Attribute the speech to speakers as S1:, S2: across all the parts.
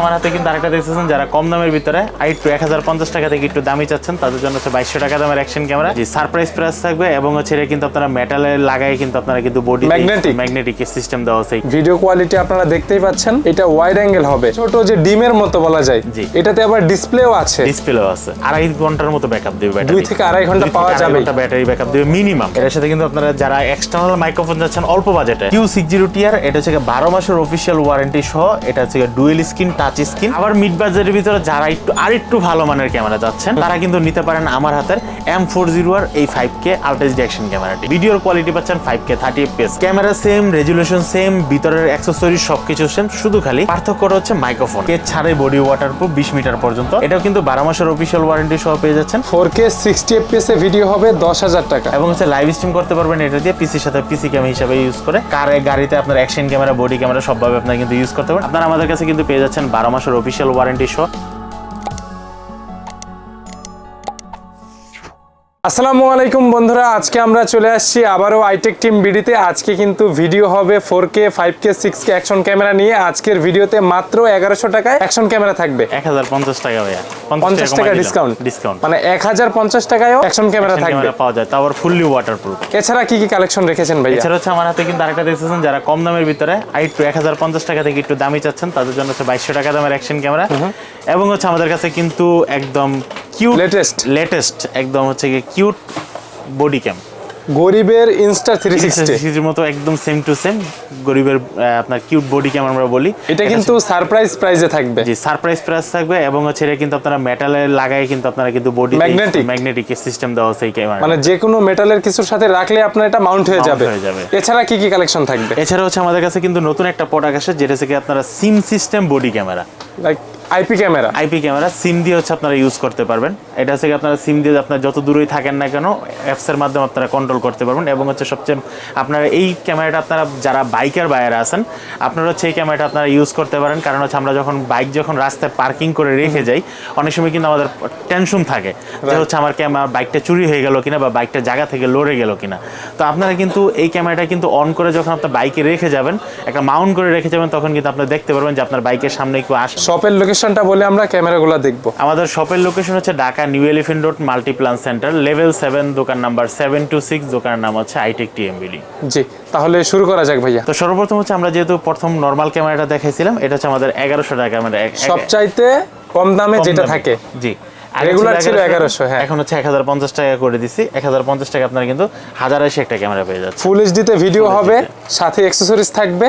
S1: আমার হাতে কিন্তু আরেকটা দেখতেছেন যারা কম দামের ভিতরে আর একটু এক হাজার পঞ্চাশ টাকা থেকে একটু দামি চাচ্ছেন তাদের জন্য হচ্ছে বাইশশো টাকা দামের অ্যাকশন ক্যামেরা জি সারপ্রাইজ প্রাইস থাকবে এবং হচ্ছে এটা কিন্তু আপনারা মেটালের লাগাই কিন্তু আপনারা কিন্তু বডি
S2: Magnetic?
S1: ম্যাগনেটিক সিস্টেম দেওয়া আছে।
S2: ভিডিও কোয়ালিটি আপনারা দেখতেই পাচ্ছেন এটা ওয়াইড অ্যাঙ্গেল হবে। ছোট যে ডিমের মতো বলা যায়
S1: জি।
S2: এটাতে আবার ডিসপ্লেও আছে।
S1: ডিসপ্লেও আছে। আড়াই ঘণ্টার মতো ব্যাকআপ দেবে ব্যাটারি
S2: দুই থেকে আড়াই ঘণ্টা পাওয়া যাবে।
S1: একটা ব্যাটারি ব্যাকআপ দেবে মিনিমাম এর সাথে কিন্তু আপনারা যারা এক্সটার্নাল মাইক্রোফোন যাচ্ছেন অল্প বাজেটে কিউ সিক্স জিরো টিয়ার এটা হচ্ছে বারো মাসের অফিসিয়াল ওয়ারেন্টি সহ এটা হচ্ছে ডুয়েল স্ক্রিন টাচ স্ক্রিন আবার মিড বাজেটের ভিতরে যারা একটু আর একটু ভালো মানের ক্যামেরা যাচ্ছেন তারা কিন্তু নিতে পারেন আমার হাতের এম ফোর জিরো আর এই ফাইভ কে আলট্রাস ডিরেকশন ক্যামেরাটি। ভিডিওর কোয়ালিটি পাচ্ছেন five K thirty FPS camera same resolution same ভিতরের অ্যাক্সেসরি সবকিছু সেম শুধু খালি পার্থক্য হচ্ছে মাইক্রোফোন কে ছাড়াই বডি ওয়াটার প্রুফ বিশ মিটার পর্যন্ত। এটাও কিন্তু বারো মাসের অফিসিয়াল ওয়ারেন্টি সহ পেয়ে যাচ্ছেন।
S2: ফোর কে সিক্সটি এফপিএস এ ভিডিও হবে দশ হাজার টাকা।
S1: এবং হচ্ছে লাইভ স্ট্রিম করতে পারবেন এটা দিয়ে পিসির সাথে পিসি ক্যামেরা হিসাবে ইউজ করে। কারে গাড়িতে আপনার অ্যাকশন ক্যামেরা বডি ক্যামেরা সবভাবে আপনারা কিন্তু ইউজ করতে পারেন আপনারা আমাদের কাছে কিন্তু পেয়ে যাচ্ছেন বারো মাসের অফিসিয়াল ওয়ারেন্টি সহ
S2: আসসালামু আলাইকুম বন্ধুরা আজকে আমরা চলে আসছি আবারও আইটেক টিম বিডিতে। আজকে কিন্তু ভিডিও হবে four K five K six K action camera নিয়ে। আজকের ভিডিওতে মাত্র এগারোশো টাকায় অ্যাকশন ক্যামেরা থাকবে।
S1: এক হাজার পঞ্চাশ টাকা ভাইয়া।
S2: পঞ্চাশ টাকা ডিসকাউন্ট
S1: ডিসকাউন্ট
S2: মানে এক হাজার পঞ্চাশ টাকায়ও অ্যাকশন ক্যামেরা থাকবে।
S1: পাওয়া যায়। তারপর ফুললি ওয়াটার প্রুফ
S2: এছাড়া কি কি কালেকশন রেখেছেন ভাই
S1: এছাড়া হচ্ছে আমার হাতে কিন্তু আরেকটা দেখতেছেন যারা কম দামের ভিতরে আই টু এক হাজার পঞ্চাশ টাকা থেকে একটু দামি চাচ্ছেন তাদের জন্য হচ্ছে বাইশশো টাকা দামের অ্যাকশন ক্যামেরা এবং হচ্ছে আমাদের কাছে কিন্তু একদম কিউ
S2: লেটেস্ট
S1: লেটেস্ট একদম হচ্ছে কিউট বডি ক্যাম।
S2: গরিবের ইনস্টা থ্রি সিক্সটি
S1: সিক্সটির মতো একদম সেম টু সেম গরিবের আপনার কিউট বডি ক্যাম আমরা বলি।
S2: এটা কিন্তু সারপ্রাইজ প্রাইজে থাকবে।
S1: জি সারপ্রাইজ প্রাইস থাকবে এবং হচ্ছে এটা কিন্তু আপনারা মেটালের লাগাই কিন্তু আপনারা কিন্তু বডি
S2: ম্যাগনেটিক
S1: ম্যাগনেটিক সিস্টেম দেওয়া আছে এই ক্যামেরা
S2: মানে যে কোনো মেটালের কিছুর সাথে রাখলে আপনার এটা মাউন্ট হয়ে যাবে।
S1: হয়ে যাবে।
S2: এছাড়া কি কি কালেকশন থাকবে?
S1: এছাড়া হচ্ছে আমাদের কাছে কিন্তু নতুন একটা প্রোডাক্ট আসে যেটা থেকে আপনারা SIM system body camera
S2: like IP camera.
S1: IP camera SIM দিয়ে হচ্ছে আপনারা ইউজ করতে পারবেন। এটা হচ্ছে আপনারা সিম দিয়ে আপনার যত দূরেই থাকেন না কেন অ্যাপসের মাধ্যমে আপনারা কন্ট্রোল করতে পারবেন এবং হচ্ছে সবচেয়ে আপনারা এই ক্যামেরাটা আপনারা যারা বাইকার বাইরে আছেন আপনারা হচ্ছে এই ক্যামেরাটা আপনারা ইউজ করতে পারেন। কারণ হচ্ছে আমরা যখন বাইক যখন রাস্তায় পার্কিং করে রেখে যাই অনেক সময় কিন্তু আমাদের টেনশন থাকে যে হচ্ছে আমার ক্যামেরা বাইকটা চুরি হয়ে গেল কিনা বা বাইকটা জায়গা থেকে লড়ে গেল কিনা। তো আপনারা কিন্তু এই ক্যামেরাটা কিন্তু অন করে যখন আপনার বাইকে রেখে যাবেন একটা মাউন্ট করে রেখে যাবেন তখন কিন্তু আপনি দেখতে পারবেন যে আপনার বাইকের সামনে কেউ আসে
S2: শপের লোকেশনটা বলে আমরা ক্যামেরাগুলো দেখব।
S1: আমাদের শপের লোকেশন হচ্ছে Dhaka New Elephant Road Multiplan Centre level seven দোকান নাম্বার সেভেন টু সিক্স দোকানের নাম হচ্ছে আইটেক টিএমবিডি
S2: জি তাহলে শুরু করা যাক ভাইয়া।
S1: তো সর্বপ্রথম হচ্ছে আমরা যেহেতু প্রথম নর্মাল ক্যামেরাটা দেখাইছিলাম এটা হচ্ছে আমাদের এগারোশো টাকা ক্যামেরা
S2: সবচাইতে কম দামে যেটা থাকে।
S1: জি।
S2: Regular ছিল
S1: 1100,
S2: 1100 হ্যাঁ।
S1: এখন হচ্ছে এক হাজার পঞ্চাশ টাকা করে দিছি। এক হাজার পঞ্চাশ টাকা আপনারা কিন্তু হাজার একটা ক্যামেরা পেয়ে যাচ্ছে
S2: ফুল এইচডিতে ভিডিও হবে সাথে অ্যাক্সেসরিজ থাকবে।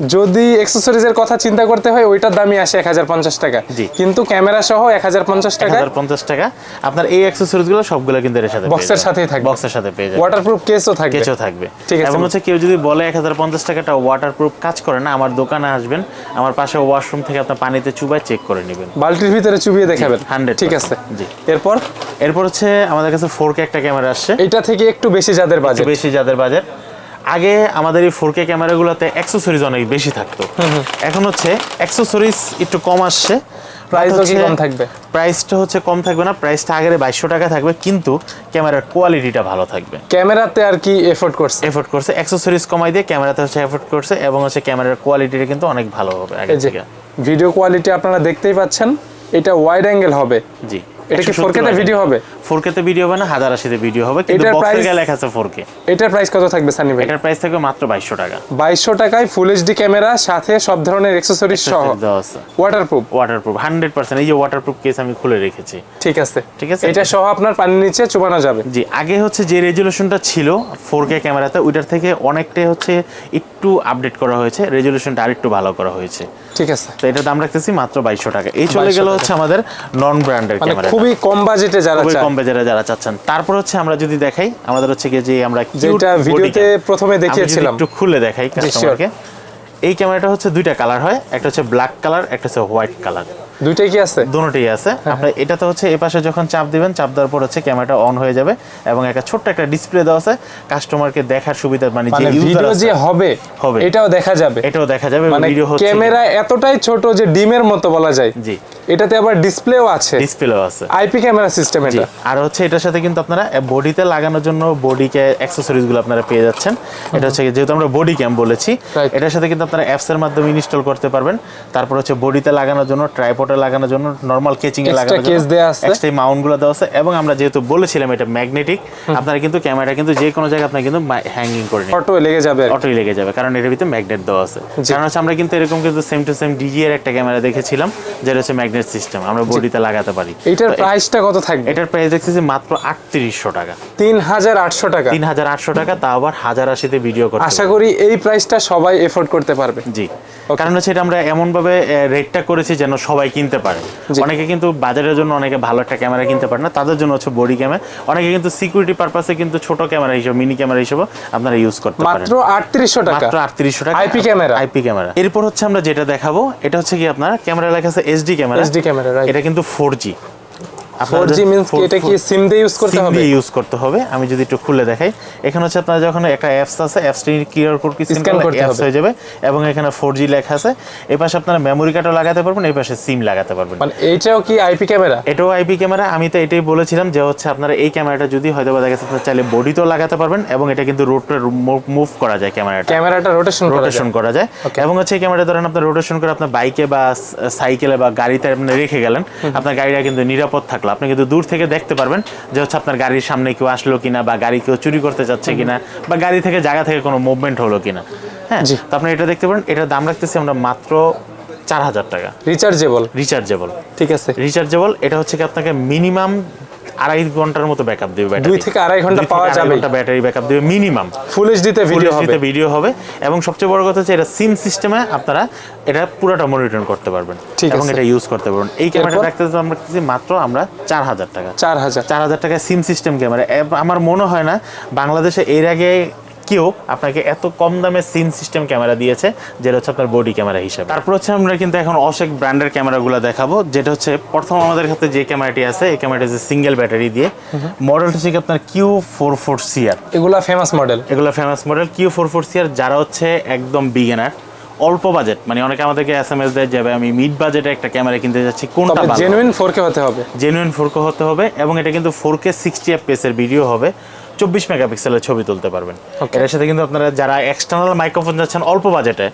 S2: যদি অ্যাক্সেসরিজের কথা চিন্তা করতে হয় ওইটার দামই আসে এক হাজার পঞ্চাশ টাকা।
S1: জি।
S2: কিন্তু ক্যামেরা সহ এক হাজার পঞ্চাশ টাকা।
S1: পঞ্চাশ টাকা। আপনার এই অ্যাক্সেসরিজগুলো সবগুলো কিন্তু এর সাথে
S2: এর সাথেই থাকবে।
S1: বক্সের সাথে পেয়ে যাবেন।
S2: ওয়াটারপ্রুফ কেসও থাকবে।
S1: কেঁচো থাকবে।
S2: ঠিক আছে।
S1: এবং হচ্ছে কেউ যদি বলে এক হাজার পঞ্চাশ টাকাটা ওয়াটারপ্রুফ কাজ করে না আমার দোকানে আসবেন আমার পাশে ওয়াশরুম থেকে আপনার পানিতে চুবাই চেক করে নেবেন।
S2: বালতির ভিতরে চুবিয়ে দেখাবেন।
S1: 100%
S2: ঠিক আছে।
S1: জি।
S2: এরপর?
S1: এরপর হচ্ছে আমাদের কাছে ফোর কে একটা ক্যামেরা আসছে।
S2: এইটা থেকে একটু বেশি যাদের বাজেট
S1: বেশি যাদের বাজেট আগে আমাদের এই ফোর কে ক্যামেরাগুলোতে অ্যাক্সেসরিজ অনেক বেশি থাকতো। এখন হচ্ছে অ্যাক্সেসরিজ একটু কম আসছে।
S2: প্রাইসও কি কম থাকবে?
S1: প্রাইসটা হচ্ছে কম থাকবে না প্রাইসটা আগের বাইশশো টাকা থাকবে কিন্তু ক্যামেরার কোয়ালিটিটা ভালো থাকবে।
S2: ক্যামেরাতে আর কি এফোর্ট করছে?
S1: এফোর্ট করছে অ্যাক্সেসরিজ কমাই দিয়ে ক্যামেরাতে হচ্ছে এফোর্ট করছে এবং হচ্ছে ক্যামেরার কোয়ালিটিটা কিন্তু অনেক ভালো হবে আগে থেকে।
S2: ভিডিও কোয়ালিটি আপনারা দেখতেই পাচ্ছেন এটা ওয়াইড অ্যাঙ্গেল হবে।
S1: জি।
S2: এটা কি 4K তে ভিডিও হবে?
S1: ফোর তে ভিডিও হবে না ভিডিও হবে কিন্তু বক্সের গায়ে লেখা আছে ফোর কে
S2: এটার প্রাইস কত থাকবে সানি ভাই?
S1: এটার প্রাইস থাকবে মাত্র টাকা।
S2: টাকায় ফুল এইচডি ক্যামেরা সাথে সব ধরনের অ্যাক্সেসরিজ সহ। ওয়াটারপ্রুফ
S1: ওয়াটারপ্রুফ হান্ড্রেড পার্সেন্ট এই যে ওয়াটারপ্রুফ কেস আমি খুলে রেখেছি।
S2: ঠিক আছে।
S1: ঠিক আছে।
S2: এটা সহ আপনার পানির নিচে চুবানো যাবে।
S1: জি আগে হচ্ছে যে রেজুলেশনটা ছিল ফোর কে ক্যামেরাতে ওইটার থেকে অনেকটাই হচ্ছে একটু আপডেট করা হয়েছে রেজুলেশনটা আরেকটু ভালো করা হয়েছে।
S2: ঠিক আছে।
S1: তো এটার দাম রাখতেছি মাত্র বাইশশো টাকা। এই চলে
S2: 2200
S1: গেল হচ্ছে আমাদের নন ব্র্যান্ডের
S2: মানে
S1: ক্যামেরা
S2: খুবই কম বাজেটে যারা
S1: খুবই কম বাজেটে যারা চাচ্ছেন। তারপর হচ্ছে আমরা যদি দেখাই আমাদের হচ্ছে কি যে আমরা
S2: যেটা ভিডিওতে প্রথমে দেখিয়েছিলাম।
S1: একটু খুলে দেখাই কাস্টমারকে এই ক্যামেরাটা হচ্ছে দুইটা কালার হয়। একটা হচ্ছে ব্ল্যাক কালার একটা হচ্ছে হোয়াইট কালার
S2: দুইটাই কি আছে?
S1: দুটোই আছে।
S2: হ্যাঁ,
S1: আপনার এটাতে হচ্ছে এই পাশে যখন চাপ দিবেন চাপ দেওয়ার পর হচ্ছে ক্যামেরাটা অন হয়ে যাবে এবং একটা ছোট্ট একটা ডিসপ্লে দেওয়া আছে। কাস্টমারকে দেখার সুবিধা মানে যে
S2: মানে ভিডিও যে হবে
S1: হবে।
S2: এটাও দেখা যাবে।
S1: এটাও দেখা যাবে
S2: মানে
S1: ভিডিও হচ্ছে।
S2: ক্যামেরা এতটাই ছোট যে ডিমের মতো বলা যায়।
S1: জি।
S2: এটাতে আবার ডিসপ্লেও আছে।
S1: ডিসপ্লেও আছে।
S2: আইপি ক্যামেরা সিস্টেম এটা।
S1: আর হচ্ছে এটার সাথে কিন্তু আপনারা বডিতে লাগানোর জন্য বডিকে অ্যাক্সেসরিজগুলো আপনারা পেয়ে যাচ্ছেন। এটা হচ্ছে যেহেতু আমরা বডি ক্যাম বলেছি এটার সাথে কিন্তু আপনারা আপনারা অ্যাপসের মাধ্যমে ইনস্টল করতে পারবেন। তারপর হচ্ছে বডিতে লাগানোর জন্য ট্রাইপডে লাগানোর জন্য নর্মাল কেচিং এ লাগানোর জন্য
S2: case দেয়া আছে।
S1: এক্সট্রা মাউন্টগুলো দেওয়া আছে। এবং আমরা যেহেতু বলেছিলাম এটা ম্যাগনেটিক আপনারা কিন্তু ক্যামেরা কিন্তু যে কোনো জায়গায় আপনারা কিন্তু হ্যাঙ্গিং করে
S2: ফটো লেগে যাবে।
S1: অটোই লেগে যাবে কারণ এটার ভিতরে ম্যাগনেট দেওয়া আছে। কারণ হচ্ছে আমরা কিন্তু এরকম কিন্তু সেম টু সেম ডিজি এর একটা ক্যামেরা দেখেছিলাম যেটা হচ্ছে ম্যাগনেট সিস্টেম আমরা বডিতে লাগাতে পারি।
S2: এইটার
S1: তো
S2: প্রাইসটা কত থাকবে?
S1: এটার প্রাইস দেখতেছি মাত্র আটত্রিশশো টাকা।
S2: তিন হাজার আটশো টাকা।
S1: তিন হাজার আটশো টাকা তা আবার হাজার আশিতে ভিডিও করতে
S2: আশা করি এই প্রাইসটা সবাই এফোর্ড করতে পারবে।
S1: জি। কারণ হচ্ছে এটা আমরা এমন ভাবে রেটটা করেছি যেন সবাই কিনতে পারে। অনেকে কিন্তু বাজারের জন্য অনেকে ভালো একটা ক্যামেরা কিনতে পারে না তাদের জন্য হচ্ছে বডি ক্যামেরা। অনেকে কিন্তু সিকিউরিটি পারপাসে কিন্তু ছোট ক্যামেরা হিসেবে মিনি ক্যামেরা হিসেবে আপনারা ইউজ করতে পারেন।
S2: মাত্র আটত্রিশশো টাকা।
S1: মাত্র আটত্রিশশো টাকা।
S2: IP camera.
S1: IP camera. এরপর হচ্ছে আমরা যেটা দেখাবো এটা হচ্ছে কি আপনার ক্যামেরা লেখা আছে এসডি ক্যামেরা।
S2: SD camera.
S1: এটা কিন্তু ফোর জি
S2: ফোর এটা কি সিম দিয়ে ইউজ করতে হবে?
S1: ইউজ করতে হবে। আমি যদি একটু খুলে দেখাই। এখানে হচ্ছে আপনার যখন একটা অ্যাপস আছে অ্যাপসটি কিউআর কোড কি স্ক্যান
S2: করতে
S1: অ্যাপস হয়ে যাবে এবং এখানে লেখা আছে। এই পাশে আপনারা মেমোরি কার্ডও লাগাতে পারবেন এই পাশে সিম লাগাতে পারবেন।
S2: মানে এইটাও কি আইপি ক্যামেরা
S1: এটাও আইপি ক্যামেরা আমি তো এটাই বলেছিলাম যে হচ্ছে আপনারা এই ক্যামেরাটা যদি হয়তো দেখা আপনারা চাইলে বডিতেও লাগাতে পারবেন এবং এটা কিন্তু রোডটা মুভ করা যায় ক্যামেরাটা
S2: ক্যামেরাটা রোটেশন করা
S1: রোটেশন
S2: যায়।
S1: করা যায়। এবং হচ্ছে এই ক্যামেরা ধরেন আপনার রোটেশন করে আপনার বাইকে বা সাইকেলে বা গাড়িতে আপনি রেখে গেলেন আপনার গাড়িটা কিন্তু নিরাপদ থাকল আপনি কিন্তু দূর থেকে দেখতে পারবেন যে হচ্ছে আপনার গাড়ির সামনে কেউ আসলো কিনা বা গাড়ি কেউ চুরি করতে যাচ্ছে কিনা বা গাড়ি থেকে জায়গা থেকে কোনো মুভমেন্ট হলো কিনা। হ্যাঁ। তো আপনি এটা দেখতে পারেন এটার দাম রাখতেছি আমরা মাত্র চার হাজার টাকা।
S2: রিচার্জেবল
S1: রিচার্জেবল
S2: ঠিক আছে।
S1: রিচার্জেবল এটা হচ্ছে কি আপনাকে মিনিমাম আড়াই ঘণ্টার মতো ব্যাকআপ দেবে ব্যাটারি
S2: দুই থেকে আড়াই ঘণ্টা পাওয়া যাবে
S1: ব্যাটারি ব্যাকআপ দেবে মিনিমাম
S2: ফুল এইচডিতে ভিডিও হবে।
S1: ভিডিও হবে। এবং সবচেয়ে বড় কথা হচ্ছে এটা সিম সিস্টেমে আপনারা এটা পুরোটা মনিটর করতে পারবেন।
S2: ঠিক
S1: এবং এটা ইউজ করতে পারবেন। এই ক্যামেরাটা? রাখতে তো আমরা মাত্র আমরা চার হাজার টাকা।
S2: চার হাজার।
S1: চার হাজার টাকা সিম সিস্টেম ক্যামেরা আমার মনে হয় না বাংলাদেশে এর আগে কেউ আপনাকে এত কম দামে সিম সিস্টেম ক্যামেরা দিয়েছে যেটা হচ্ছে আপনার বডি ক্যামেরা হিসেবে। তারপর হচ্ছে আমরা কিন্তু এখন অশেক ব্র্যান্ডের ক্যামেরাগুলো দেখাবো যেটা হচ্ছে প্রথম আমাদের কাছে যে ক্যামেরাটি আছে এই ক্যামেরাটি হচ্ছে সিঙ্গেল ব্যাটারি দিয়ে। মডেলটা হচ্ছে আপনার কিউ ফোর ফোর সিআর
S2: এগুলা ফেমাস মডেল
S1: এগুলো famous model Q four four CR যারা হচ্ছে একদম বিগিনার অল্প বাজেট মানে অনেকে আমাদেরকে এস এম এস দেয় যাবে আমি মিড বাজেটে একটা ক্যামেরা কিনতে যাচ্ছি কোনটা
S2: জেনুইন ফোর কে হতে হবে।
S1: জেনুইন ফোর কে হতে হবে এবং এটা কিন্তু ফোর কে সিক্সটি এফপিএস এর ভিডিও হবে। চব্বিশ মেগাপিক্সেলের ছবি তুলতে পারবেন। এটার সাথে কিন্তু আপনারা যারা এক্সটার্নাল মাইক্রোফোন যাচ্ছেন অল্প বাজেটে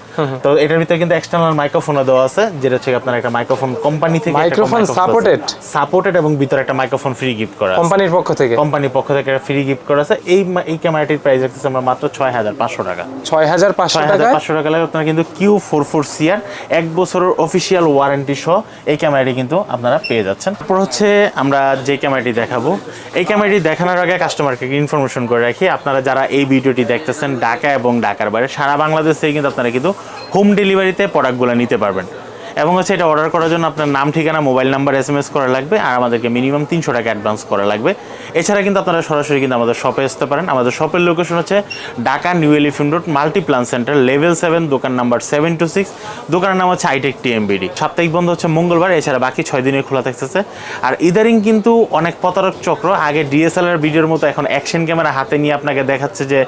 S1: তো এটার ভিতরে কিন্তু এক্সটার্নাল মাইক্রোফোনও দেওয়া আছে যেটা হচ্ছে আপনার একটা মাইক্রোফোন কোম্পানি থেকে
S2: Microphone supported?
S1: সাপোর্টেড এবং ভিতরে একটা মাইক্রোফোন ফ্রি গিফট করা
S2: কোম্পানির পক্ষ থেকে?
S1: কোম্পানির পক্ষ থেকে একটা ফ্রি গিফট করা আছে। এই এই ক্যামেরাটির প্রাইস রাখতেছে আমরা মাত্র ছয় হাজার পাঁচশো টাকা।
S2: ছয় হাজার পাঁচশো
S1: হাজার পাঁচশো টাকা লাগে আপনারা কিন্তু কিউ ফোর ফোর সিআর এক বছরের অফিসিয়াল ওয়ারেন্টি সহ এই ক্যামেরাটি কিন্তু আপনারা পেয়ে যাচ্ছেন। তারপর হচ্ছে আমরা যে ক্যামেরাটি দেখাবো। এই ক্যামেরাটি দেখানোর আগে কাস্টমারকে ইনফরমেশন করে রাখি। আপনারা যারা এই ভিডিওটি দেখতেছেন ঢাকা এবং ঢাকার বাইরে, সারা বাংলাদেশ থেকে কিন্তু আপনারা কিন্তু হোম ডেলিভারিতে প্রোডাক্টগুলো নিতে পারবেন। এবং হচ্ছে এটা অর্ডার করার জন্য আপনার নাম ঠিকানা mobile number S M S করা লাগবে আর আমাদেরকে মিনিমাম তিনশো টাকা অ্যাডভান্স করা লাগবে। এছাড়া কিন্তু আপনারা সরাসরি কিন্তু আমাদের শপে আসতে পারেন। আমাদের শপের লোকেশন হচ্ছে Dhaka New Elephant Road Multiplan Center level seven দোকান নাম্বার সেভেন টু সিক্স দোকানের নাম হচ্ছে আইটেক টিএমবিডি সাপ্তাহিক বন্ধ হচ্ছে মঙ্গলবার এছাড়া বাকি ছয় দিনের খোলা থাকতেছে। আর ইদারিং কিন্তু অনেক প্রতারক চক্র আগে ডিএসএলআর ভিডিওর মতো এখন অ্যাকশন ক্যামেরা হাতে নিয়ে আপনাকে দেখাচ্ছে যে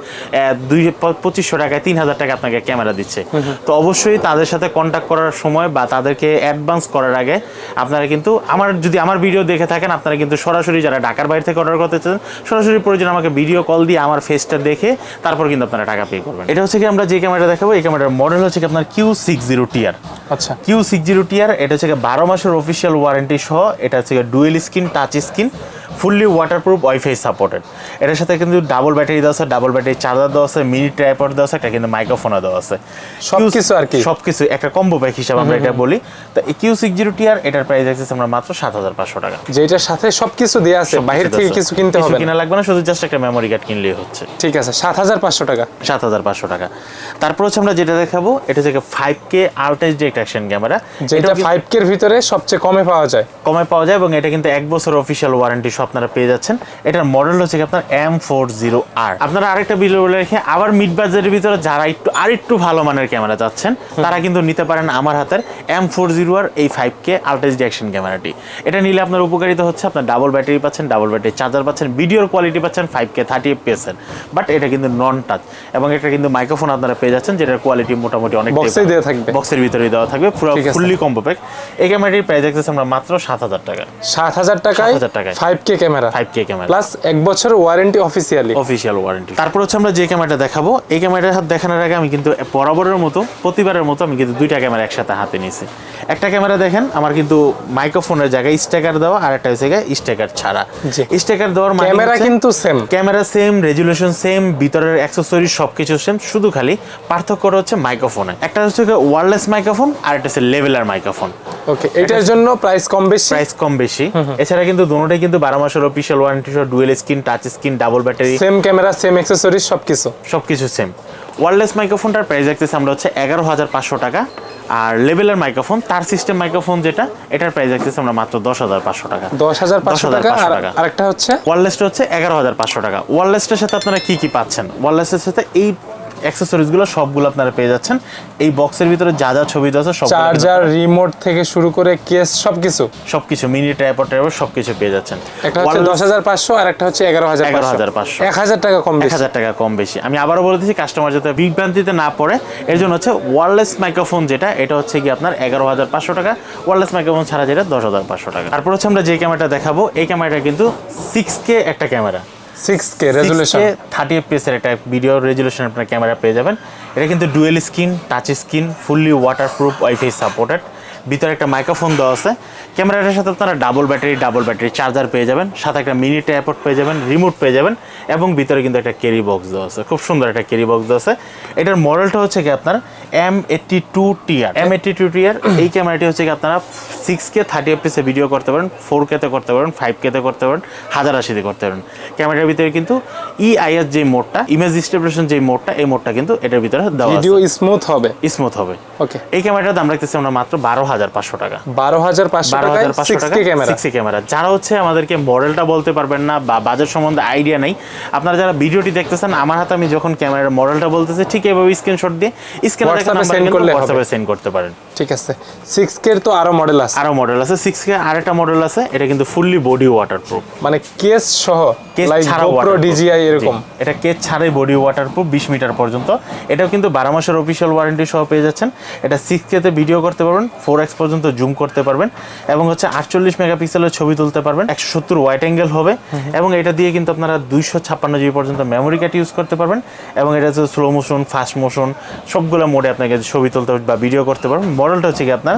S1: দুই পঁচিশশো টাকায় তিন হাজার টাকা আপনাকে ক্যামেরা দিচ্ছে। তো অবশ্যই তাদের সাথে কন্ট্যাক্ট করার সময় বা তাদেরকে অ্যাডভান্স করার আগে আপনারা কিন্তু আমার যদি আমার ভিডিও দেখে থাকেন আপনারা কিন্তু সরাসরি যারা ঢাকার বাইরে থেকে অর্ডার করতে চান সরাসরি প্রয়োজন আমাকে ভিডিও কল দিয়ে আমার ফেসটা দেখে তারপর কিন্তু আপনারা টাকা পে করবেন। এটা হচ্ছে কি আমরা যে ক্যামেরাটা দেখাবো এই ক্যামেরার মডেল হচ্ছে কি আপনার কিউ সিক্স জিরো টিয়ার
S2: আচ্ছা।
S1: কিউ সিক্স জিরো টিয়ার এটা হচ্ছে বারো মাসের অফিসিয়াল ওয়ারেন্টি সহ এটা হচ্ছে dual screen touch screen fully waterproof wifi supported এটার সাথে কিন্তু ডাবল ব্যাটারি দেওয়া আছে ডাবল ব্যাটারি চার্জার দেওয়া আছে মিনি ট্রাইপড দেওয়া আছে একটা কিন্তু মাইক্রোফোনও দেওয়া আছে।
S2: সবকিছু আর কি।
S1: সবকিছু একটা কম্বো প্যাক হিসাবে আমরা এটা বলি। তো কিউ সিক্স জিরো টিআর এটার প্রাইস আছে আমরা মাত্র সাত হাজার পাঁচশো টাকা।
S2: যেটার সাথে সবকিছু দেওয়া আছে বাহির থেকে কিছু কিনতে হবে
S1: কিনা লাগবে না শুধু জাস্ট একটা মেমোরি কার্ড কিনলেই হচ্ছে।
S2: ঠিক আছে সাত হাজার পাঁচশো টাকা।
S1: সাত হাজার পাঁচশো টাকা। তারপর হচ্ছে আমরা যেটা দেখাবো এটা হচ্ছে ফাইভ কে আলট্রাইজ ডিরেক্ট অ্যাকশন ক্যামেরা
S2: যেটা ফাইভ কের ভিতরে সবচেয়ে কমে পাওয়া যায়।
S1: কমে পাওয়া যায় এবং এটা কিন্তু এক বছর অফিসিয়াল ওয়ারেন্টি আপনারা পেয়ে যাচ্ছেন। এটার মডেল হচ্ছে কি আপনার এম ফোর জিরো আর আপনারা আরেকটা বিল বলে রেখে আবার মিড বাজারের ভিতরে যারা একটু আরেকটু ভালো মানের ক্যামেরা চাচ্ছেন তারা কিন্তু নিতে পারেন আমার হাতের এম ফোর জিরো আর এই ফাইভ কে আলট্রাইজ ডিরেকশন ক্যামেরাটি এটা নিলে আপনার উপকারিতা হচ্ছে আপনার ডাবল ব্যাটারি পাচ্ছেন ডাবল ব্যাটারি চার্জার পাচ্ছেন ভিডিওর কোয়ালিটি পাচ্ছেন ফাইভ কে থার্টি পেয়েছেন বাট এটা কিন্তু নন টাচ এবং এটা কিন্তু মাইক্রোফোন আপনারা পেয়ে যাচ্ছেন যেটার কোয়ালিটি মোটামুটি অনেক
S2: বক্সেই দেওয়া থাকবে।
S1: বক্সের ভিতরে দেওয়া থাকবে পুরো ফুললি কম্বো প্যাক এই ক্যামেরাটির প্রাইস দেখতেছি আমরা মাত্র সাত হাজার টাকা।
S2: সাত হাজার টাকায়
S1: 7,000 টাকায়।
S2: Five K K camera
S1: five K camera
S2: plus এক বছর ওয়ারেন্টি অফিসিয়ালি
S1: অফিসিয়াল ওয়ারেন্টি তারপর হচ্ছে আমরা যে ক্যামেরাটা দেখাবো এই ক্যামেরাটা হাত দেখানোর আগে আমি কিন্তু বরাবরের মতো প্রতিবারের মতো আমি কিন্তু দুইটা ক্যামেরা একসাথে হাতে নিয়েছি। একটা ক্যামেরা দেখেন আমার কিন্তু মাইক্রোফোনের জায়গায় স্টেকার দেওয়া আর একটা হচ্ছে স্টেকার ছাড়া। স্টেকার দেওয়ার মানে
S2: ক্যামেরা কিন্তু same
S1: camera same resolution same ভিতরের অ্যাক্সেসরি সবকিছু সেম শুধু খালি পার্থক্য হচ্ছে মাইক্রোফোনে একটা হচ্ছে ওয়ারলেস মাইক্রোফোন আর একটা হচ্ছে লেভেলার মাইক্রোফোন
S2: ওকে এটার জন্য প্রাইস কম বেশি?
S1: প্রাইস কম বেশি। এছাড়া কিন্তু দুটোটাই কিন্তু বারো মাসের অফিসিয়াল ওয়ারেন্টি সহ dual screen touch screen double battery
S2: same camera same accessories সবকিছু।
S1: সবকিছু সেম ওয়ারলেস মাইক্রোফোনটার প্রাইস রাখতেছি আমরা হচ্ছে এগারো হাজার পাঁচশো টাকা। আর লেভেলের মাইক্রোফোন তার সিস্টেম মাইক্রোফোন যেটা এটার প্রাইস রাখতেছি আমরা মাত্র দশ হাজার পাঁচশো টাকা।
S2: দশ হাজার পাঁচশো টাকা আর
S1: টাকা।
S2: আরেকটা হচ্ছে?
S1: ওয়ারলেসটা হচ্ছে এগারো হাজার পাঁচশো টাকা। ওয়ারলেসটার সাথে আপনারা কি কি পাচ্ছেন? ওয়ারলেসের সাথে এই অ্যাক্সেসরিজগুলো সবগুলো আপনারা পেয়ে যাচ্ছেন। এই বক্সের ভিতরে যা যা ছবি আছে সব
S2: চার্জার রিমোট থেকে শুরু করে কেস সবকিছু।
S1: সবকিছু মিনি ট্রাইপড ট্রাইপড সবকিছু পেয়ে যাচ্ছেন।
S2: একটা হচ্ছে দশ হাজার পাঁচশো আর একটা হচ্ছে এগারো হাজার
S1: 11,500
S2: এক হাজার টাকা কম
S1: এক
S2: বেশি
S1: হাজার টাকা কম বেশি। আমি আবারও বলে দিচ্ছি কাস্টমার যাতে বিভ্রান্তিতে না পড়ে এর জন্য হচ্ছে ওয়ারলেস মাইক্রোফোন যেটা এটা হচ্ছে কি আপনার এগারো হাজার পাঁচশো টাকা। ওয়ারলেস মাইক্রোফোন ছাড়া যেটা দশ হাজার পাঁচশো টাকা। তারপর হচ্ছে আমরা যে ক্যামেরাটা দেখাবো এই ক্যামেরাটা কিন্তু সিক্স কে একটা camera
S2: six K resolution
S1: thirty FPS এর একটা ভিডিও রেজুলেশন আপনার ক্যামেরা পেয়ে যাবেন। এটা কিন্তু dual screen touch screen fully waterproof wifi supported ভিতরে একটা মাইক্রোফোন দেওয়া আছে। ক্যামেরাটার সাথে আপনারা double battery double battery charger পেয়ে যাবেন। সাথে একটা মিনি ট্যাপট পেয়ে যাবেন রিমোট পেয়ে যাবেন এবং ভিতরে কিন্তু একটা ক্যারি বক্স দেওয়া আছে। খুব সুন্দর একটা ক্যারি বক্স দেওয়া আছে। এটার মডেলটা হচ্ছে কি আপনার? M eighty two TR M eighty two TR এই ক্যামেরাটি হচ্ছে কি আপনারা সিক্স কে থার্টি এফপিএসে ভিডিও করতে পারেন ফোর কেতে করতে পারেন ফাইভ কেতে করতে পারেন হাজার আশিতে করতে পারেন। ক্যামেরার ভিতরে কিন্তু ইআইএস যে মোডটা ইমেজ স্টেবলেশন যে মোডটা এই মোডটা কিন্তু এটার ভিতরে দেওয়া
S2: ভিডিও স্মুথ হবে?
S1: স্মুথ হবে।
S2: ওকে
S1: এই ক্যামেরাটার দাম রাখতেছি আমরা মাত্র বারো হাজার পাঁচশো টাকা।
S2: বারো হাজার পাঁচশো
S1: বারো হাজার পাঁচশো টাকা সিক্সি ক্যামেরা যারা হচ্ছে আমাদেরকে মডেলটা বলতে পারবেন না বা বাজার সম্বন্ধে আইডিয়া নেই আপনারা যারা ভিডিওটি দেখতেছেন আমার হাতে আমি যখন ক্যামেরার মডেলটা বলতেছি ঠিক এভাবে স্ক্রিনশট দিয়ে স্ক্রিনে দেখে
S2: WhatsApp-এ করলে।
S1: হোয়াটসঅ্যাপে সেন্ড করতে পারেন।
S2: ঠিক আছে। তো আরও মডেল আছে।
S1: আরও মডেল আছে। মডেল আছে। এটা কিন্তু ফুললি বডি ওয়াটারপ্রুফ
S2: মানে কেস সহ
S1: কেস ছাড়া
S2: গোপ্রো ডিজিআই এরকম।
S1: এটা কেস ছাড়াই বডি ওয়াটারপ্রুফ বিশ মিটার পর্যন্ত। এটাও কিন্তু বারো মাসের অফিসিয়াল ওয়ারেন্টি সহ পেয়ে যাচ্ছেন। এটা কেতে ভিডিও করতে পারবেন ফোর এক্স পর্যন্ত জুম করতে পারবেন এবং হচ্ছে আটচল্লিশ মেগাপিক্সেলের ছবি তুলতে পারবেন। একশো সত্তর ওয়াইট অ্যাঙ্গেল হবে এবং এটা দিয়ে কিন্তু আপনারা দুইশো ছাপ্পান্ন জিবি পর্যন্ত মেমোরি কার্ড ইউজ করতে পারবেন এবং এটা হচ্ছে স্লো মোশন ফাস্ট মোশন সবগুলো মোডে আপনাকে ছবি তুলতে বা ভিডিও করতে পারবেন মডেলটা হচ্ছে কি আপনার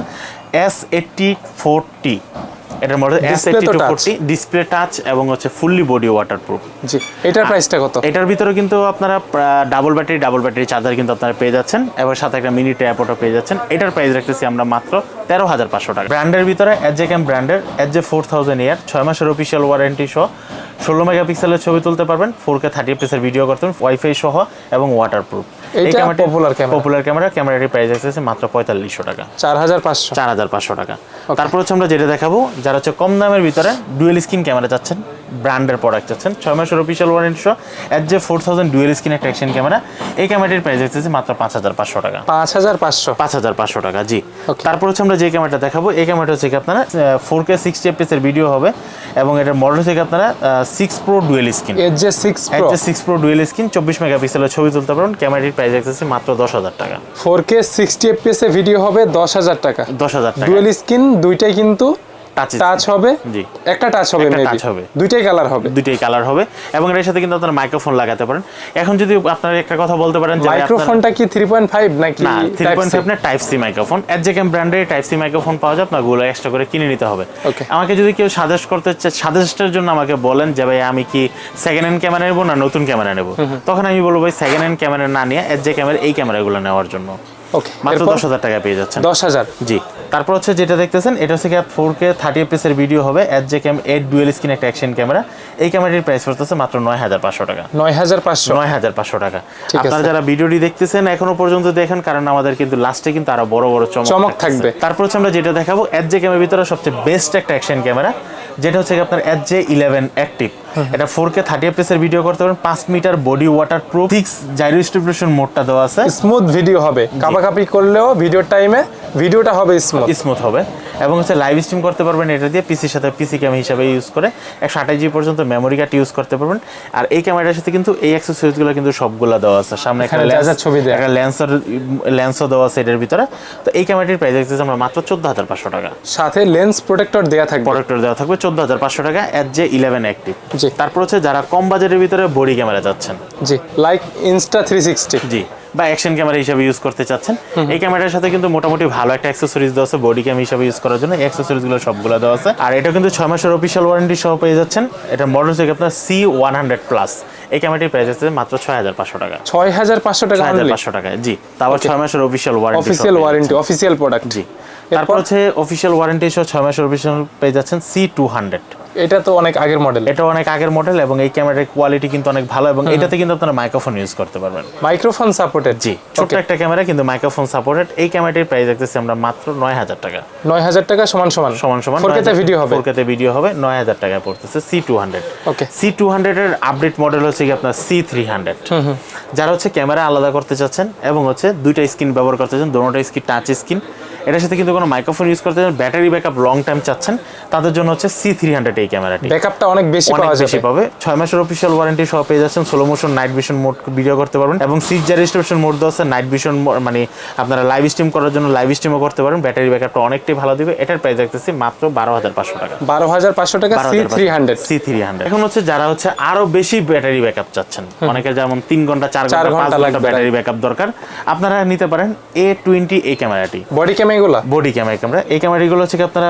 S1: এস এইটটি ফোরটি এটার model S eighty two forty display touch এবং হচ্ছে ফুললি বডি ওয়াটারপ্রুফ
S2: জি এটার প্রাইসটা কত?
S1: এটার ভিতরে কিন্তু আপনারা double battery double battery charger কিন্তু আপনারা পেয়ে যাচ্ছেন। এবার সাথে একটা মিনি ট্যাপটা পেয়ে যাচ্ছেন। এটার প্রাইস রাখতেছি আমরা মাত্র তেরো হাজার পাঁচশো টাকা। ব্র্যান্ডের ভিতরে এজে ক্যাম ব্র্যান্ডের এজে ফোর থাউজেন্ড ইয়ার ছয় মাসের অফিসিয়াল ওয়ারেন্টি সহ ষোলো মেগাপিক্সেলের ছবি তুলতে পারবেন ফোর কে থার্টি পিসের ভিডিও করতে পারবেন ওয়াইফাই সহ এবং ওয়াটারপ্রুফ
S2: এইটা popular camera।
S1: পপুলার ক্যামেরা ক্যামেরাটির প্রাইস রাখতেছে মাত্র পঁয়তাল্লিশশো টাকা।
S2: চার হাজার পাঁচশো।
S1: চার হাজার পাঁচশো টাকা। তারপর হচ্ছে আমরা যেটা দেখাবো যারা হচ্ছে কম দামের ভিতরে ডুয়েল স্ক্রিন ক্যামেরা চাচ্ছেন ব্র্যান্ডের প্রোডাক্ট চাচ্ছেন ছয় মাসের অফিসিয়াল ওয়ারেন্টি সহ এর যে ফোর থাউজেন্ড ডুয়েল স্ক্রিন একটা অ্যাকশন ক্যামেরা এই ক্যামেরাটির প্রাইস হচ্ছে মাত্র পাঁচ হাজার পাঁচশো টাকা।
S2: পাঁচ হাজার পাঁচশো।
S1: পাঁচ হাজার পাঁচশো টাকা জি। তারপর হচ্ছে আমরা যে ক্যামেরাটা দেখাবো এই ক্যামেরাটা হচ্ছে কি আপনারা ফোর কে সিক্সটি এর ভিডিও হবে এবং এটার মডেল হচ্ছে আপনারা সিক্স প্রো ডুয়েল স্ক্রিন
S2: এর যে সিক্স
S1: এর যে সিক্স প্রো ডুয়েল স্ক্রিন চব্বিশ মেগাপিক্সেলের ছবি তুলতে পারবেন ক্যামেরাটির প্রাইস হচ্ছে মাত্র দশ হাজার টাকা।
S2: ফোর কে সিক্সটি এফপিএস এ ভিডিও হবে দশ হাজার টাকা।
S1: দশ হাজার টাকা।
S2: ডুয়েল স্ক্রিন দুইটাই কিন্তু
S1: টাচ
S2: টাচ হবে?
S1: জি।
S2: একটা টাচ হবে মেবি
S1: হবে।
S2: দুইটাই কালার হবে।
S1: দুইটাই কালার হবে। এবং এর সাথে কিন্তু আপনার মাইক্রোফোন লাগাতে পারেন। এখন যদি আপনার একটা কথা বলতে পারেন যে
S2: মাইক্রোফোনটা কি থ্রি পয়েন্ট ফাইভ নাকি
S1: না three
S2: Type
S1: point
S2: C?
S1: Five না টাইপ সি মাইক্রোফোন এর যে ব্র্যান্ডের টাইপ সি মাইক্রোফোন পাওয়া যায় আপনারগুলো এক্সট্রা করে কিনে নিতে হবে। আমাকে যদি কেউ সাজেস্ট করতে চায় সাজেস্টের জন্য আমাকে বলেন যে ভাই আমি কি সেকেন্ড হ্যান্ড ক্যামেরা নেব না নতুন ক্যামেরা নেব? তখন আমি বলব ভাই সেকেন্ড হ্যান্ড ক্যামেরা না নিয়ে যে ক্যামেরা এই ক্যামেরাগুলো নেওয়ার জন্য।
S2: ওকে
S1: মাত্র দশ হাজার টাকা পেয়ে যাচ্ছেন।
S2: দশ হাজার?
S1: জি। তারপর হচ্ছে যেটা দেখতেছেন এটা হচ্ছে ফোর কে থার্টি এর ভিডিও হবে এর যে ক্যাম এইট ডুয়েল স্ক্রিন একটা অ্যাকশন ক্যামেরা এই ক্যামেরাটির প্রাইস পড়তেছে মাত্র নয় হাজার পাঁচশো টাকা।
S2: নয় হাজার পাঁচশো?
S1: নয় হাজার পাঁচশো টাকা। আপনারা। যারা ভিডিওটি দেখতেছেন এখনও পর্যন্ত দেখেন কারণ আমাদের কিন্তু লাস্টে কিন্তু আরও বড় বড় চমক
S2: চমক থাকবে।
S1: তারপর হচ্ছে আমরা যেটা দেখাবো এর যে ক্যামেরার ভিতরে সবচেয়ে বেস্ট একটা অ্যাকশন ক্যামেরা যেটা হচ্ছে আপনার এর যে ইলেভেন অ্যাক্টিভ এটা ফোর কে থার্টি এফএসের ভিডিও করতে পারবেন পাঁচ metre body water proof six gyro stabilisation মোডটা দেওয়া আছে।
S2: স্মুথ ভিডিও হবে। কাপাকাপি করলেও ভিডিওর টাইমে ভিডিওটা হবে স্মুথ
S1: স্মুথ হবে। এবং হচ্ছে লাইভ স্ট্রিম করতে পারবেন এটা দিয়ে পিসির সাথে পিসি ক্যাম হিসাবে ইউজ করে। একশো আঠাশ জিবি পর্যন্ত মেমোরি কার্ড ইউজ করতে পারবেন। আর এই ক্যামেরার সাথে কিন্তু এই অ্যাক্সেসরিজগুলো কিন্তু সবগুলো দেওয়া আছে। সামনে একটা
S2: যা ছবি দেয়া।
S1: একটা লেন্সের লেন্সও দেওয়া আছে এটার ভিতরে। তো এই ক্যামেরাটির প্রাইস দেখতেছি আমরা মাত্র চোদ্দ হাজার পাঁচশো টাকা।
S2: সাথে লেন্স প্রোটেক্টর দেওয়া থাকবে।
S1: প্রোডাক্টর দেওয়া থাকবে চোদ্দ হাজার পাঁচশো টাকা এর যে ইলেভেন অ্যাক্টিভ
S2: জি।
S1: তারপর হচ্ছে যারা কম বাজেটের ভিতরে বডি ক্যামেরা যাচ্ছেন
S2: জি লাইক ইনস্টা থ্রি সিক্সটি
S1: জি বা অ্যাকশন ক্যামেরা হিসেবে ইউজ করতে চাচ্ছেন। এই ক্যামেরার সাথে কিন্তু মোটামুটি ভালো একটা অ্যাক্সেসরিজ দেওয়া আছে বডি ক্যাম হিসেবে ইউজ করার জন্য। অ্যাক্সেসরিজগুলো সবগুলো দেওয়া আছে। আর এটা কিন্তু ছয় মাসের অফিসিয়াল ওয়ারেন্টি সহ পেয়ে যাচ্ছেন। এটা মডেল হচ্ছে আপনার সি ওয়ান হান্ড্রেড প্লাস এই ক্যামেরাটির প্রাইস আছে মাত্র ছয় হাজার পাঁচশো টাকা।
S2: ছয় হাজার পাঁচশো টাকা
S1: হাজার পাঁচশো টাকায় জি। তারপর ছয় মাসের official warranty
S2: official warranty official product
S1: জি। তারপর হচ্ছে অফিসিয়াল ওয়ারেন্টি সহ ছয় মাসের অফিসিয়াল পেয়ে যাচ্ছেন সি টু হান্ড্রেড
S2: এটা তো অনেক আগের মডেল
S1: এটা অনেক আগের মডেল এবং এই ক্যামেরার কোয়ালিটি কিন্তু অনেক ভালো এবং এটাতে কিন্তু আপনারা মাইক্রোফোন ইউজ করতে পারবেন।
S2: মাইক্রোফোন সাপোর্টেড
S1: জি ছোট্ট একটা ক্যামেরা কিন্তু মাইক্রোফোন সাপোর্টেড এই ক্যামেরাটির প্রাইস দেখতেছি আমরা মাত্র নয় হাজার টাকা।
S2: নয় হাজার টাকা সমান সমান।
S1: সমান সমান
S2: ফোর কেতে ভিডিও হবে।
S1: ফোরকেতে ভিডিও হবে নয় হাজার টাকা পড়তেছে C two hundred
S2: Okay.
S1: C two হান্ড্রেডের আপডেট মডেল হচ্ছে কি আপনার সি থ্রি হান্ড্রেড যারা হচ্ছে ক্যামেরা আলাদা করতে চাচ্ছেন এবং হচ্ছে দুইটা স্ক্রিন ব্যবহার করতে চাচ্ছেন দুটোটা স্ক্রিন টাচ স্ক্রিন এটার সাথে কিন্তু কোনো মাইক্রোফোন ইউজ করতে চাচ্ছেন ব্যাটারি ব্যাকআপ লং টাইম চাচ্ছেন তাদের জন্য হচ্ছে সি থ্রি হান্ড্রেড এই ক্যামেরাটি।
S2: ব্যাকআপটা অনেক বেশি পাওয়া
S1: বেশি পাবে। ছয় মাসের অফিসিয়াল ওয়ারেন্টি সহ পেয়ে যাচ্ছেন slow motion night vision mode video করতে পারবেন এবং সিক্স রেজিস্ট্রেশন মোড দেওয়া আছে। নাইট ভিশন মানে আপনারা লাইভ স্ট্রিম করার জন্য লাইভ স্ট্রিমও করতে পারেন ব্যাটারি ব্যাকআপটা অনেকটাই ভালো দিবে। এটার প্রাইস দেখতেছি মাত্র বারো হাজার পাঁচশো টাকা।
S2: বারো হাজার পাঁচশো টাকা C three hundred
S1: C three hundred এখন হচ্ছে যারা হচ্ছে আরও বেশি ব্যাটারি ব্যাকআপ চাচ্ছেন। অনেকে যেমন তিন ঘণ্টা চার
S2: চার
S1: ঘণ্টা পাঁচ ঘণ্টা
S2: ঘণ্টা
S1: ব্যাটারি ব্যাকআপ দরকার। আপনারা নিতে পারেন এ টোয়েন্টি এই ক্যামেরাটি।
S2: বডি ক্যাম এগুলা?
S1: Body camera camera. এই ক্যামেরাগুলো হচ্ছে আপনারা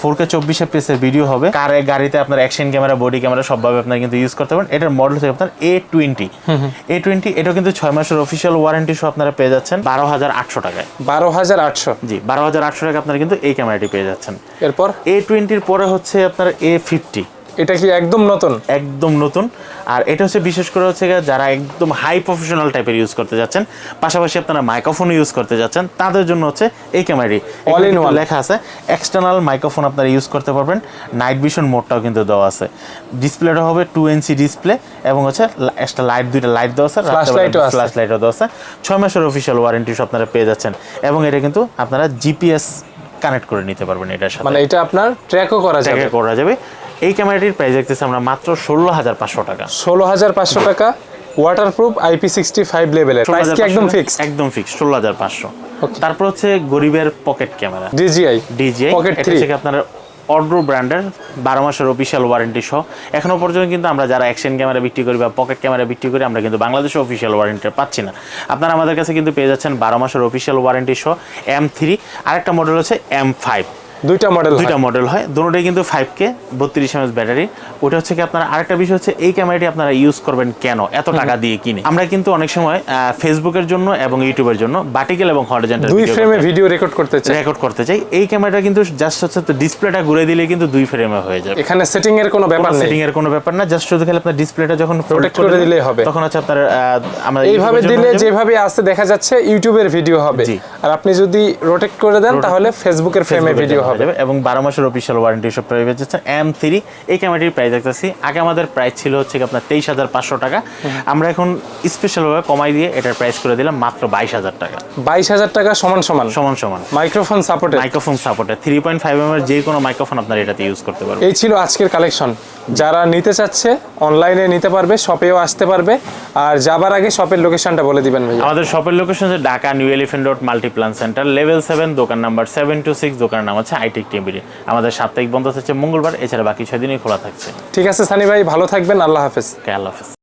S1: ফোর কে চব্বিশ এফপিএসের ভিডিও হবে। কারে গাড়িতে আপনার অ্যাকশন ক্যামেরা বডি ক্যামেরা সবভাবে আপনার কিন্তু ইউজ করতে পারেন। এটার মডেল হচ্ছে আপনার এ টোয়েন্টি এ টোয়েন্টি এটা কিন্তু ছয় মাসের অফিসিয়াল ওয়ারেন্টি সহ আপনারা পেয়ে যাচ্ছেন বারো হাজার আটশো টাকায়।
S2: বারো হাজার আটশো।
S1: জি বারো হাজার আটশো টাকা আপনারা কিন্তু এই ক্যামেরাটি পেয়ে যাচ্ছেন।
S2: এরপর?
S1: এ টোয়েন্টির পরে হচ্ছে আপনার এ ফিফটি
S2: এটা কি একদম নতুন?
S1: একদম নতুন। আর এটা হচ্ছে বিশেষ করে হচ্ছে যারা একদম হাই প্রফেশনাল টাইপের ইউজ করতে যাচ্ছেন পাশাপাশি আপনারা মাইক্রোফোন ইউজ করতে যাচ্ছেন তাদের জন্য হচ্ছে এই ক্যামেরাটি
S2: in
S1: এখানে
S2: one.
S1: লেখা আছে এক্সটার্নাল মাইক্রোফোন আপনারা ইউজ করতে পারবেন নাইট ভিশন মোডটাও কিন্তু দেওয়া আছে। ডিসপ্লেটা হবে টু এনসি ডিসপ্লে এবং হচ্ছে একটা লাইট দুইটা লাইট দেওয়া আছে। ফ্ল্যাশ লাইটও দেওয়া আছে। ছয় মাসের অফিসিয়াল ওয়ারেন্টি আপনারা পেয়ে যাচ্ছেন এবং এটা কিন্তু আপনারা জিপিএস কানেক্ট করে নিতে পারবেন এটার সাথে।
S2: মানে এটা আপনার ট্র্যাকও করা যাবে।
S1: করা যাবে। এই ক্যামেরাটির প্রাইস দেখতেছি আমরা মাত্র ষোলো হাজার পাঁচশো টাকা।
S2: ষোলো হাজার পাঁচশো টাকা ওয়াটারপ্রুফ আইপি সিক্সটি ফাইভ লেভেলের প্রাইস কি একদম ফিক্স
S1: একদম ফিক্স ষোলো হাজার পাঁচশো তারপর হচ্ছে গরিবের pocket camera
S2: DJI
S1: DJI
S2: pocket three
S1: হচ্ছে কি আপনার অর্ড্রো ব্র্যান্ডের বারো মাসের অফিসিয়াল ওয়ারেন্টি সহ। এখনও পর্যন্ত কিন্তু আমরা যারা অ্যাকশন ক্যামেরা বিক্রি করি বা পকেট ক্যামেরা বিক্রি করি আমরা কিন্তু বাংলাদেশে অফিসিয়াল ওয়ারেন্টি পাচ্ছি না। আপনারা আমাদের কাছে কিন্তু পেয়ে যাচ্ছেন বারো মাসের অফিসিয়াল ওয়ারেন্টি সহ এম থ্রি আরেকটা মডেল হচ্ছে এম ফাইভ
S2: দুইটা মডেল
S1: দুইটা মডেল হয়। দুটোটাই কিন্তু ফাইভ কে বত্রিশ এমএস ব্যাটারি ওটা হচ্ছে কি আপনার আরেকটা বিষয় হচ্ছে এই ক্যামেরাটি আপনারা ইউজ করবেন কেন? এত টাকা দিয়ে কিনে? আমরা কিন্তু অনেক সময় ফেসবুকের জন্য এবং ইউটিউবের জন্য বাটিকেল এবং হরিজন্টাল
S2: দুই ফ্রেমে ভিডিও রেকর্ড করতে চাই।
S1: রেকর্ড করতে চাই। এই ক্যামেরাটা কিন্তু জাস্ট হচ্ছে ডিসপ্লেটা ঘুরে দিলে কিন্তু দুই ফ্রেমে হয়ে যাবে।
S2: এখানে সেটিং এর কোনো ব্যাপার নেই।
S1: সেটিং এর কোনো ব্যাপার না জাস্ট শুধু খালি আপনার ডিসপ্লেটা যখন
S2: প্রোটেক্ট করে দিলে হবে।
S1: তখন হচ্ছে আপনার আমরা
S2: এইভাবে দিলে যেভাবে আসতে দেখা যাচ্ছে ইউটিউবের ভিডিও হবে। আর আপনি যদি রোটেট করে দেন তাহলে ফেসবুকের ফ্রেমে ভিডিও
S1: জন্য।
S2: হবে
S1: এবং বারো মাসের অফিসিয়াল ওয়ারেন্টি সব প্রাইস হচ্ছে এম থ্রি এই ক্যামেরাটির প্রাইস দেখতেছি। আগে আমাদের প্রাইস ছিল হচ্ছে আপনার তেইশ হাজার পাঁচশো টাকা। আমরা এখন স্পেশালভাবে কমাই দিয়ে এটার প্রাইস করে দিলাম মাত্র বাইশ হাজার টাকা।
S2: বাইশ হাজার টাকা সমান সমান?
S1: সমান সমান।
S2: মাইক্রোফোন সাপোর্টে
S1: মাইক্রোফোন সাপোর্টে থ্রি পয়েন্ট ফাইভ এম এর যে কোনো মাইক্রোফোন আপনার এটাতে ইউজ করতে পারবেন।
S2: এই ছিল আজকের কালেকশন যারা নিতে চাচ্ছে অনলাইনে নিতে পারবে শপেও আসতে পারবে। আর যাবার আগে শপের লোকেশনটা বলে দিবেন ভাইয়া।
S1: আমাদের শপের লোকেশন হচ্ছে Dhaka New Elephant Road Multiplan Center level seven দোকান নাম্বার সেভেন টু সিক্স দোকানের নাম আইটিক টিভিডি আমাদের সাপ্তাহিক বন্ধ থাকছে মঙ্গলবার এছাড়া বাকি ছয় দিনই খোলা থাকছে।
S2: ঠিক আছে সানি ভাই ভালো থাকবেন আল্লাহ হাফেজ।
S1: আল্লাহ হাফেজ।